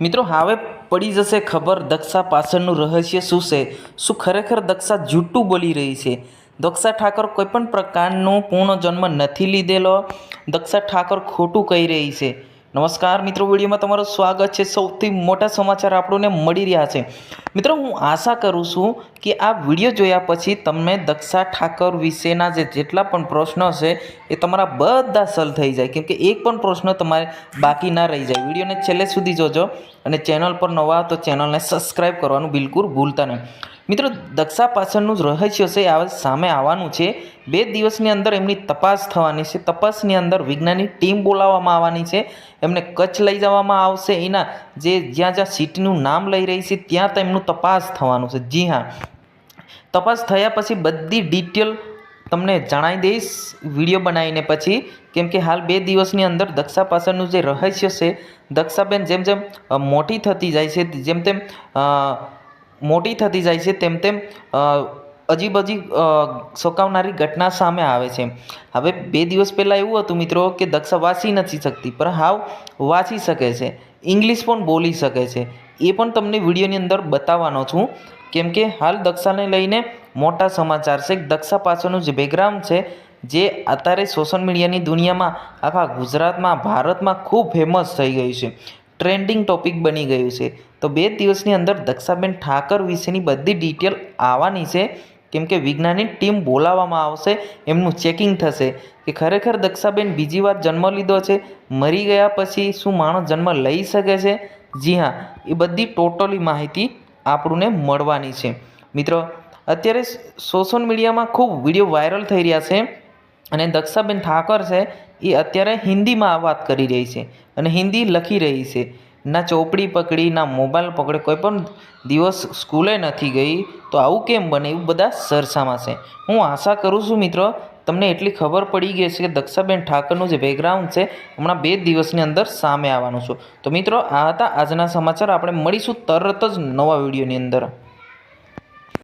મિત્રો, હવે પડી જશે ખબર દક્ષા પાછળનું રહસ્ય શું છે? શું ખરેખર દક્ષા જૂઠું બોલી રહી છે? દક્ષા ઠાકર કોઈપણ પ્રકારનો પૂર્ણ જન્મ નથી લીધેલો. દક્ષા ઠાકર ખોટું કહી રહી છે. નમસ્કાર મિત્રો, વિડીયોમાં તમારું સ્વાગત છે. સૌથી મોટા સમાચાર આપણને મળી રહ્યા છે. મિત્રો, હું આશા કરું છું કે આ વીડિયો જોયા પછી તમને દક્ષા ઠાકર વિશેના જે જેટલા પણ પ્રશ્નો છે, એ તમારા બધા સલ થઈ જાય. કેમકે એક પણ પ્રશ્ન તમારે બાકી ના રહી જાય. વિડીયોને છેલ્લે સુધી જોજો અને ચેનલ પર નવા તો ચેનલને સબસ્ક્રાઈબ કરવાનું બિલકુલ ભૂલતા નહીં. મિત્રો, દક્ષા પાછળનું રહસ્ય છે, આ સામે આવવાનું છે. બે દિવસની અંદર એમની તપાસ થવાની છે. તપાસની અંદર વિજ્ઞાનની ટીમ બોલાવવામાં આવવાની છે. એમને કચ્છ લઈ જવામાં આવશે. એના જે જ્યાં જ્યાં સીટનું નામ લઈ રહી છે, ત્યાં તેમનું તપાસ થવાનું છે. જી હા. તપાસ થયા પછી બધી ડિટેલ તમને જણાવી દઈશ વીડિયો બનાવીને પછી. કેમ કે હાલ બે દિવસની અંદર દક્ષા પાછળનું જે રહસ્ય છે, દક્ષાબેન જેમ જેમ મોટી થતી જાય છે, જેમ તેમ મોટી થતી જાય છે, તેમ તેમ અજીબ અજીબ સોંકાવનારી ઘટના સામે આવે છે. હવે બે દિવસ પહેલાં એવું હતું મિત્રો કે દક્ષા વાંચી નથી શકતી, પણ હાવ વાંચી શકે છે. ઇંગ્લિશ પણ બોલી શકે છે. એ પણ તમને વિડીયોની અંદર બતાવવાનો છું. કેમ કે હાલ દક્ષાને લઈને મોટા સમાચાર છે. દક્ષા પાછળનું જે બેકગ્રાઉન્ડ છે, જે અત્યારે સોશિયલ મીડિયાની દુનિયામાં આખા ગુજરાતમાં, ભારતમાં ખૂબ ફેમસ થઈ ગયું છે. ટ્રેન્ડિંગ ટોપિક બની ગયું છે. તો બે દિવસની અંદર દક્ષાબેન ઠાકર વિશેની બધી ડિટેલ આવવાની છે. કેમ કે વિજ્ઞાનની ટીમ બોલાવવામાં આવશે, એમનું ચેકિંગ થશે કે ખરેખર દક્ષાબેન બીજી વાર જન્મ લીધો છે, મરી ગયા પછી શું માણસ જન્મ લઈ શકે છે? જી હા, એ બધી ટોટલી માહિતી આપણને મળવાની છે. મિત્રો, અત્યારે સોશિયલ મીડિયામાં ખૂબ વીડિયો વાયરલ થઈ રહ્યા છે અને દક્ષાબેન ઠાકર છે એ અત્યારે હિન્દીમાં વાત કરી રહી છે અને હિન્દી લખી રહી છે. ના ચોપડી પકડી, ના મોબાઈલ પકડે, કોઈ પણ દિવસ સ્કૂલે નથી ગઈ, તો આવું કેમ બને? એવું બધા સરસામાં છે. હું આશા કરું છું મિત્રો, તમને એટલી ખબર પડી ગઈ છે કે દક્ષાબેન ઠાકરનું જે બેકગ્રાઉન્ડ છે, હમણાં બે દિવસની અંદર સામે આવવાનું છું. તો મિત્રો, આ હતા આજના સમાચાર. આપણે મળીશું તરત જ નવા વિડીયોની અંદર.